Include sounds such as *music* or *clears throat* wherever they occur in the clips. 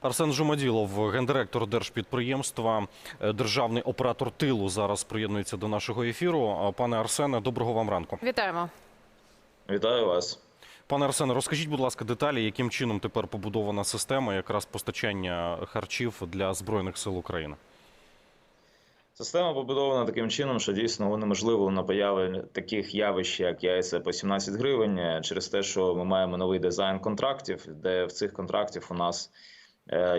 Арсен Жумаділов, гендиректор держпідприємства, е, державний оператор тилу, зараз приєднується до нашого ефіру. Пане Арсене, доброго вам ранку. Вітаємо. Вітаю вас. Пане Арсене, розкажіть, будь ласка, деталі, яким чином тепер побудована система якраз постачання харчів для збройних сил України. Система побудована таким чином, що дійсно унеможливлено появи таких явищ, як яйця по 17 гривень, е, через те, що ми маємо новий дизайн контрактів, де в цих контрактів у нас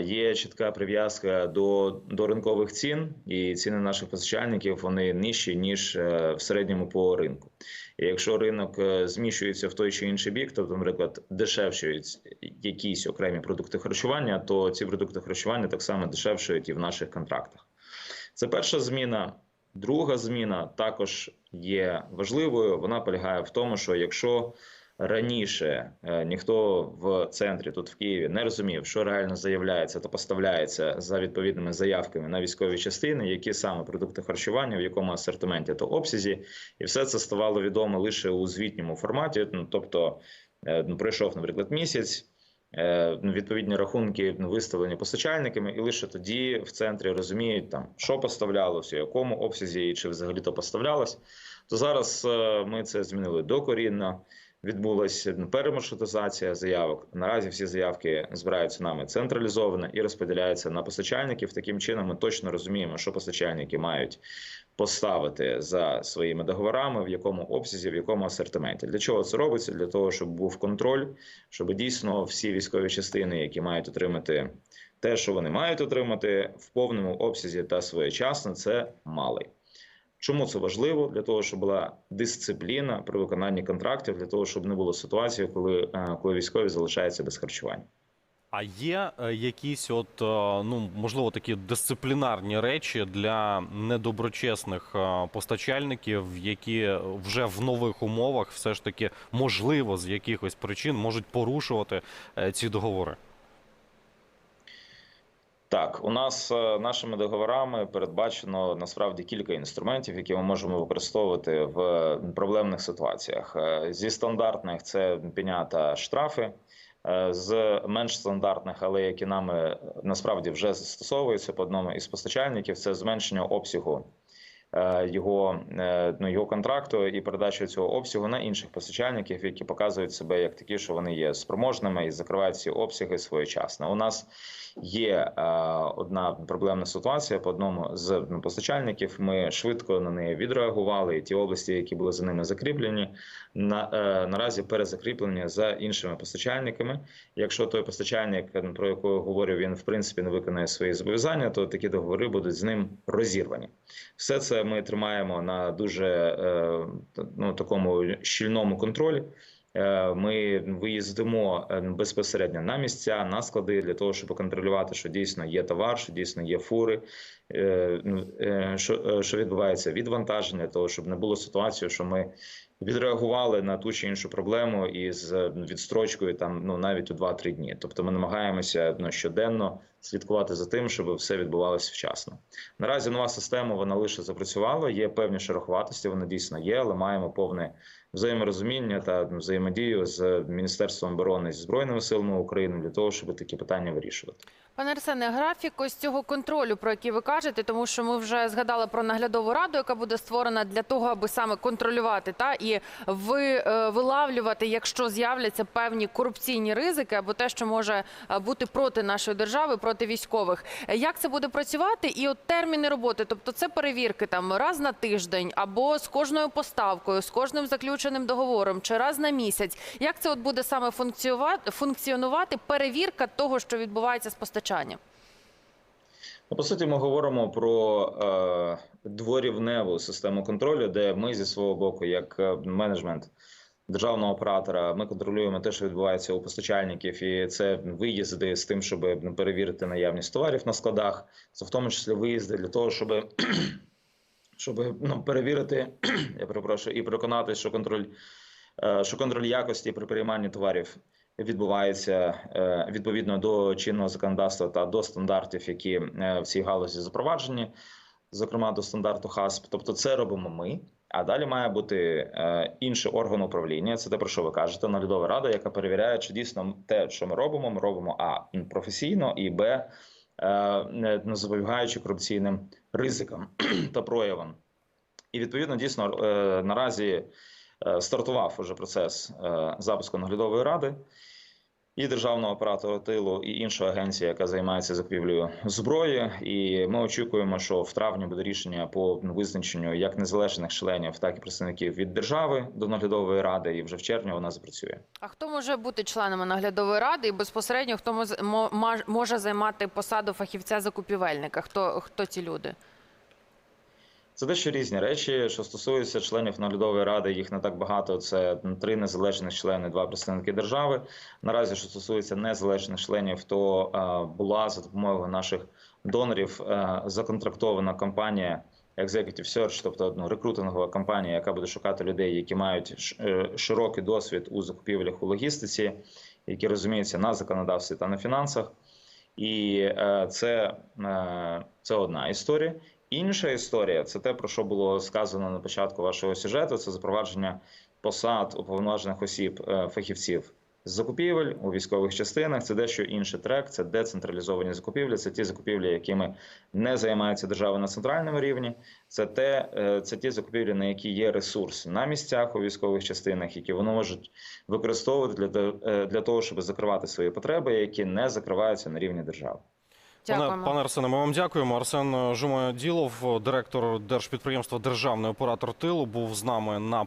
є чітка прив'язка до, до ринкових цін, і ціни наших постачальників вони нижчі ніж е, в середньому по ринку. І якщо ринок е, зміщується в той чи інший бік, тобто, наприклад, дешевшують якісь окремі продукти харчування, то ці продукти харчування так само дешевшують і в наших контрактах. Це перша зміна. Друга зміна також є важливою. Вона полягає в тому, що якщо раніше е, ніхто в центрі тут в Києві не розумів, що реально заявляється та поставляється за відповідними заявками на військові частини, які саме продукти харчування, в якому асортименті та обсязі, і все це ставало відомо лише у звітньому форматі. Ну тобто е, ну, пройшов, наприклад, місяць. е, Відповідні рахунки виставлені постачальниками, і лише тоді в центрі розуміють там, що поставлялося, в якому обсязі і чи взагалі то поставлялось. То зараз ми це змінили докорінно. Відбулася перемаршрутизація заявок. Наразі всі заявки збираються нами централізовано і розподіляються на постачальників. Таким чином, ми точно розуміємо, що постачальники мають поставити за своїми договорами, в якому обсязі, в якому асортименті. Для чого це робиться? Для того, щоб був контроль, щоб дійсно всі військові частини, які мають отримати те, що вони мають отримати в повному обсязі та своєчасно, це мали. Чому це важливо? Для того, щоб була дисципліна при виконанні контрактів, для того, щоб не було ситуації, коли, е, коли військові залишаються без харчування. А є е, якісь, от е, ну можливо, такі дисциплінарні речі для недоброчесних постачальників, які вже в нових умовах все ж таки можливо з якихось причин можуть порушувати ці договори. Так, у нас е, нашими договорами передбачено насправді кілька інструментів, які ми можемо використовувати в проблемних ситуаціях. Е, Зі стандартних це пеня та штрафи. Е, З менш стандартних, але які нами е, насправді вже застосовуються по одному із постачальників, це зменшення обсягу е, його, е, ну, його контракту і передача цього обсягу на інших постачальників, які показують себе як такі, що вони є спроможними і закривають ці обсяги своєчасно. У нас є е, одна проблемна ситуація по одному з постачальників. Ми швидко на неї відреагували. І ті області, які були за ними закріплені, на е, наразі перезакріплені за іншими постачальниками. Якщо той постачальник, е, про якого говорю, він в принципі не виконає свої зобов'язання, то такі договори будуть з ним розірвані. Все це ми тримаємо на дуже е, ну, такому щільному контролі. Е, Ми виїздимо е, безпосередньо на місця, на склади для того, щоб контролювати, що дійсно є товар, що дійсно є фури, що, е, що відбувається відвантаження, того, щоб не було ситуації, що ми відреагували на ту чи іншу проблему із е, відстрочкою там ну навіть у 2-3 дні. Тобто ми намагаємося ну, щоденно слідкувати за тим, щоб все відбувалося вчасно. Наразі нова система вона лише запрацювала. Є певні шероховатості, вона дійсно є, але маємо повне взаєморозуміння та взаємодію з Міністерством оборони зі збройними силами України для того, щоб такі питання вирішувати. Пане Арсене, графік ось цього контролю, про який ви кажете, тому що ми вже згадали про наглядову раду, яка буде створена для того, аби саме контролювати та і ви е, вилавлювати, якщо з'являться певні корупційні ризики або те, що може е, бути проти нашої держави, проти військових. Е, Як це буде працювати? І от терміни роботи, тобто це перевірки там раз на тиждень, або з кожною поставкою, з кожним заключеним договором, чи раз на місяць. Як це от буде саме функціонувати, функціонувати перевірка того, що відбувається з постачанням? Ну, по суті, ми говоримо про е, дворівневу систему контролю, де ми зі свого боку, як е, менеджмент державного оператора, ми контролюємо те, що відбувається у постачальників, і це виїзди з тим, щоб перевірити наявність товарів на складах. Це в тому числі виїзди для того, щоб, *clears throat* щоб ну, перевірити, *clears throat* я перепрошую, і переконатися, що контроль, е, що контроль якості при прийманні товарів відбувається е, відповідно до чинного законодавства та до стандартів, які е, в цій галузі запроваджені, зокрема до стандарту ХАСП. Тобто, це робимо ми. А далі має бути е, інший орган управління. Це те, про що ви кажете, наглядова рада, яка перевіряє, чи дійсно те, що ми робимо, ми робимо а професійно і б не запобігаючи корупційним ризикам *clears throat* та проявам. І відповідно дійсно наразі стартував уже процес е, запуску наглядової ради і державного апарату тилу, і іншої агенції, яка займається закупівлею зброї. І ми очікуємо, що в травні буде рішення по визначенню як незалежних членів, так і представників від держави до наглядової ради. І вже в червні вона запрацює. А хто може бути членами наглядової ради і безпосередньо хто може займати посаду фахівця закупівельника? Хто хто ці люди? Це дещо різні речі, що стосуються членів наглядової ради. Їх не так багато. Це три незалежних члени, два представники держави. Наразі, що стосується незалежних членів, то е, була за допомогою наших донорів е, законтрактована компанія Executive Search, тобто ну, рекрутингова компанія, яка буде шукати людей, які мають е, широкий досвід у закупівлях у логістиці, які розуміються на законодавстві та на фінансах. І це, це одна історія. Інша історія це те, про що було сказано на початку вашого сюжету. Це запровадження посад уповноважених осіб е, фахівців з закупівель у військових частинах. Це дещо інший трек. Це децентралізовані закупівлі. Це ті закупівлі, якими не займається держава на центральному рівні. Це те, е, це ті закупівлі, на які є ресурс на місцях у військових частинах, які вони можуть використовувати для, е, для того, щоб закривати свої потреби, які не закриваються на рівні держави. Пане, Дякуємо. пане Арсене, ми вам дякуємо. Арсен Жумаділов, директор держпідприємства Державний оператор тилу, був з нами на